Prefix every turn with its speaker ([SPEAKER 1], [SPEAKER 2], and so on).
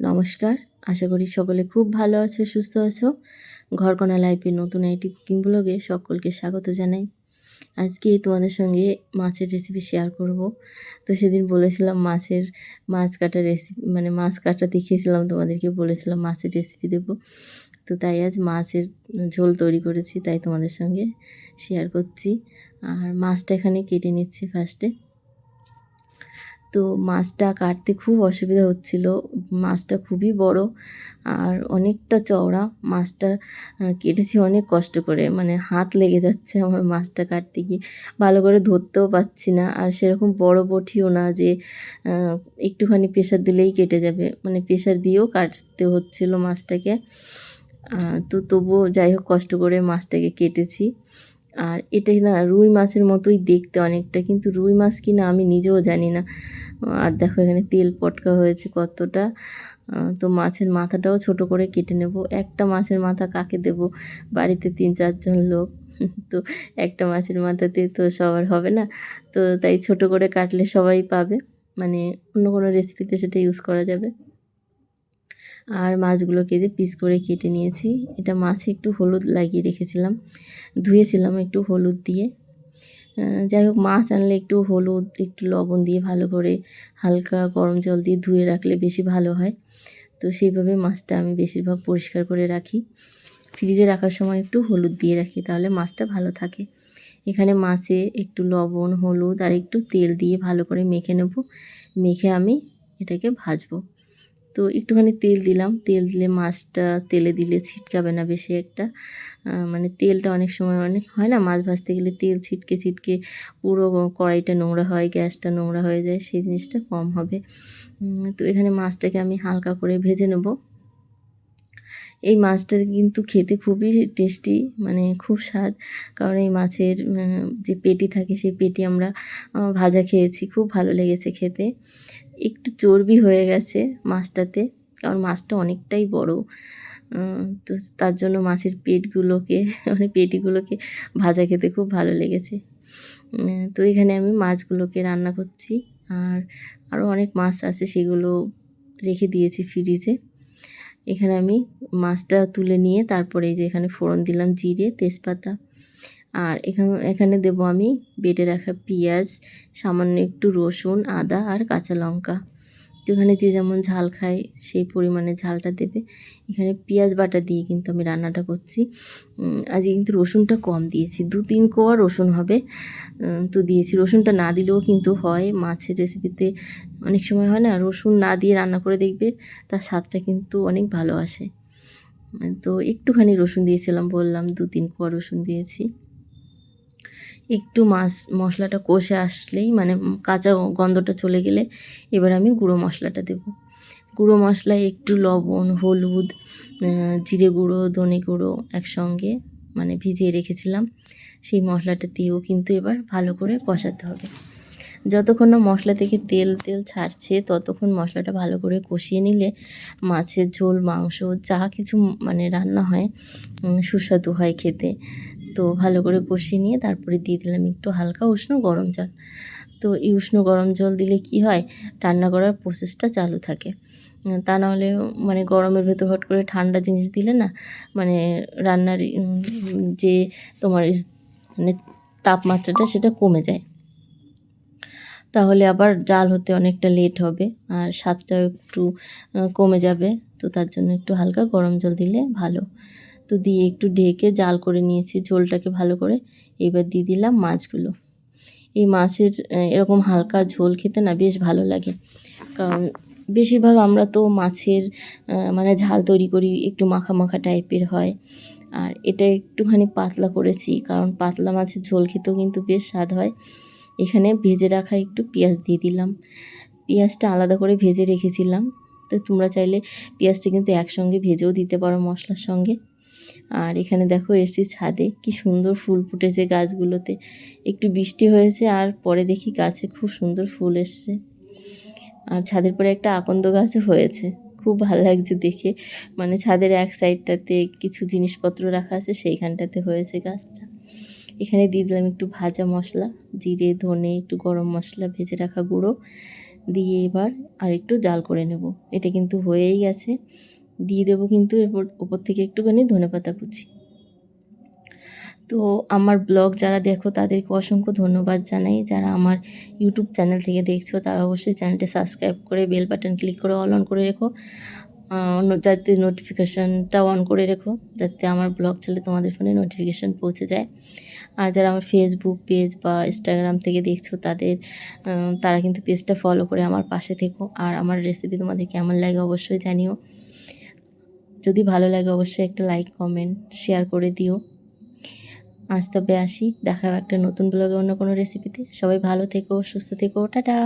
[SPEAKER 1] নমস্কার। আশা করি সকলে খুব ভালো আছো, সুস্থ আছো। ঘরকোনা লাইফে নতুন একটি কুকিং ব্লগে সকলকে স্বাগত জানাই। আজকে তোমাদের সঙ্গে মাছের রেসিপি শেয়ার করব। তো সেদিন বলেছিলাম মাছের মাছ কাটার রেসিপি মানে মাছ কাটা দেখিয়েছিলাম তোমাদেরকে, বলেছিলাম মাছের রেসিপি দেবো। তো তাই আজ মাছের ঝোল তৈরি করেছি, তাই তোমাদের সঙ্গে শেয়ার করছি। আর মাছটা এখানে কেটে নিচ্ছি ফার্স্টে তো মাছটা কাটতে খুব অসুবিধা হচ্ছিল। মাছটা খুবই বড় আর অনেকটা চওড়া। মাছটা কেটেছি অনেক কষ্ট করে। মানে হাত লেগে যাচ্ছে আমার মাছটা কাটতে গিয়ে। ভালো করে ধরতেও পাচ্ছি না। আর সেরকম বড় বটিও না যে একটুখানি প্রেশার দিলেই কেটে যাবে। মানে প্রেশার দিয়েও কাটতে হচ্ছিল মাছটাকে। তো তবুও যাই হোক কষ্ট করে মাছটাকে কেটেছি। আর এটাই না, রুই মাছের মতোই দেখতে অনেকটা। কিন্তু রুই মাছ কিনা আমি নিজেও জানি না। আর দেখো এখানে তেল পটকা হয়েছে কতটা। তো মাছের মাথাটাও ছোট করে কেটে নেব। একটা মাছের মাথা কাকে দেব? বাড়িতে তিন, চারজন লোক। তো একটা মাছের মাথাতে তো সবার হবে না। তো তাই ছোট করে কাটলে সবাই পাবে। মানে অন্য কোনো রেসিপিতে সেটা ইউজ করা যাবে। আর মাছগুলোকে যে পিস করে কেটে নিয়েছি। এটা মাছে একটু হলুদ লাগিয়ে রেখেছিলাম। ধুয়েছিলাম একটু হলুদ দিয়ে। যাই হোক, মাছ আনলে একটু হলুদ, একটু লবণ দিয়ে ভালো করে হালকা গরম জল দিয়ে ধুয়ে রাখলে বেশি ভালো হয়। তো সেইভাবে মাছটা আমি বেশিরভাগ পরিষ্কার করে রাখি। ফ্রিজে রাখার সময় একটু হলুদ দিয়ে রাখি, তাহলে মাছটা ভালো থাকে। এখানে মাছে একটু লবণ, হলুদ আর একটু তেল দিয়ে ভালো করে মেখে নেব। মেখে আমি এটাকে ভাজবো। তো একটুখানি তেল দিলাম। তেল দিলে মাছটা তেলে দিলে ছিটকাবে না বেশি একটা। মানে তেলটা অনেক সময় অনেক হয় না, মাছ ভাজতে গেলে তেল ছিটকে ছিটকে পুরো কড়াইটা নোংরা হয়, গ্যাসটা নোংরা হয়ে যায়, সেই জিনিসটা কম হবে। তো এখানে মাছটাকে আমি হালকা করে ভেজে নেব। এই মাছটা কিন্তু খেতে খুবই টেস্টি মানে খুব স্বাদ। কারণ এই মাছের যে পেটি থাকে, সেই পেটি আমরা ভাজা খেয়েছি। খুব ভালো লেগেছে খেতে। একটু চর্বি হয়ে গেছে মাছটাতে, কারণ মাছটা অনেকটাই বড়। তো তার জন্য মাছের পেটগুলোকে মানে পেটিগুলোকে ভাজা খেতে খুব ভালো লেগেছে। তো এখানে আমি মাছগুলোকে রান্না করছি, আর আরও অনেক মাছ আছে সেগুলো রেখে দিয়েছি ফ্রিজে। এখানে আমি মাছটা তুলে নিয়ে তারপরে যে এখানে ফোড়ন দিলাম, জিরে, তেজপাতা আর এখানে এখানে দেবো আমি বেটে রাখা পেঁয়াজ, সামান্য একটু রসুন, আদা আর কাঁচা লঙ্কা। তো এখানে যে যেমন ঝাল খায়, সেই পরিমাণে ঝালটা দেবে। এখানে পেঁয়াজ বাটা দিয়ে কিন্তু আমি রান্নাটা করছি। আজকে কিন্তু রসুনটা কম দিয়েছি। দু তিন কোয়া রসুন হবে। তো দিয়েছি। রসুনটা না দিলেও কিন্তু হয়। মাছের রেসিপিতে অনেক সময় হয় না, রসুন না দিয়ে রান্না করে দেখবে, তার স্বাদটা কিন্তু অনেক ভালো আসে। তো একটুখানি রসুন দিয়েছিলাম, বললাম দু তিন কোয়া রসুন দিয়েছি। একটু মাছ, মশলাটা কষে আসলেই মানে কাঁচা গন্ধটা চলে গেলে এবার আমি গুঁড়ো মশলাটা দেব। গুঁড়ো মশলায় একটু লবণ, হলুদ জিরে গুঁড়ো, ধনে গুঁড়ো একসঙ্গে মানে ভিজিয়ে রেখেছিলাম। সেই মশলাটা দিয়েও কিন্তু এবার ভালো করে কষাতে হবে। যতক্ষণ না মশলা থেকে তেল তেল ছাড়ছে, ততক্ষণ মশলাটা ভালো করে কষিয়ে নিলে মাছের ঝোল, মাংস, যা কিছু মানে রান্না হয় সুস্বাদু হয় খেতে। তো ভালো করে কষিয়ে নিয়ে তারপরে দিয়ে দিলাম একটু হালকা উষ্ণ গরম জল। তো এই উষ্ণ গরম জল দিলে কি হয়? রান্না করার প্রসেসটা চালু থাকে। তা নাহলে মানে গরমের ভেতর হট করে ঠান্ডা জিনিস দিলে না মানে রান্নার যে তোমার মানে তাপমাত্রাটা সেটা কমে যায়। তাহলে আবার জাল হতে অনেকটা লেট হবে আর স্বাদটাও একটু কমে যাবে। তো তার জন্য একটু হালকা গরম জল দিলে ভালো। তো দিয়ে একটু ঢেকে জাল করে নিয়েছি ঝোলটাকে ভালো করে। এবার দিয়ে দিলাম মাছগুলো। এই মাছের এরকম হালকা ঝোল খেতে না বেশ ভালো লাগে। কারণ বেশিরভাগ আমরা তো মাছের মানে ঝাল তৈরি করি একটু মাখা মাখা টাইপের হয়। আর এটা একটুখানি পাতলা করেছি কারণ পাতলা মাছের ঝোল খেতেও কিন্তু বেশ স্বাদ হয়। এখানে ভেজে রাখা একটু পেঁয়াজ দিয়ে দিলাম। পেঁয়াজটা আলাদা করে ভেজে রেখেছিলাম। তো তোমরা চাইলে পেঁয়াজটা কিন্তু একসঙ্গে ভেজেও দিতে পারো মশলার সঙ্গে। আর এখানে দেখো এসছি ছাদে, কি সুন্দর ফুল ফুটেছে গাছগুলোতে। একটু বৃষ্টি হয়েছে আর পরে দেখি গাছে খুব সুন্দর ফুল এসছে। আর ছাদের পরে একটা আকন্দ গাছও হয়েছে, খুব ভালো লাগছে দেখে। মানে ছাদের এক সাইডটাতে কিছু জিনিসপত্র রাখা আছে, সেইখানটাতে হয়েছে গাছটা। এখানে দিয়ে দিলাম একটু ভাজা মশলা, জিরে, ধনে, একটু গরম মশলা ভেজে রাখা গুঁড়ো। দিয়ে এবার আর একটু জাল করে নেব। এটা কিন্তু হয়েই গেছে। দিয়ে দেবো কিন্তু এরপর ওপর থেকে একটুখানি ধনেপাতা কুচি। তো আমার ব্লগ যারা দেখো, তাদেরকে অসংখ্য ধন্যবাদ জানাই। যারা আমার ইউটিউব চ্যানেল থেকে দেখছ, তারা অবশ্যই চ্যানেলটি সাবস্ক্রাইব করে বেল বাটন ক্লিক করে অল অন করে রেখো। যাতে নোটিফিকেশানটা অন করে রেখো, যাতে আমার ব্লগ চলে তোমাদের ফোনে নোটিফিকেশান পৌঁছে যায়। আর যারা আমার ফেসবুক পেজ বা ইনস্টাগ্রাম থেকে দেখছ, তাদের তারা কিন্তু পেজটা ফলো করে আমার পাশে থেকো। আর আমার রেসিপি তোমাদের কেমন লাগে অবশ্যই জানিও। যদি ভালো লাগে অবশ্যই একটা লাইক কমেন্ট শেয়ার করে দিও। আজ তবে আসি, দেখা একটা নতুন ব্লগে অন্য কোনো রেসিপিতে সবাই ভালো থেকো, সুস্থ থেকো, টাটা!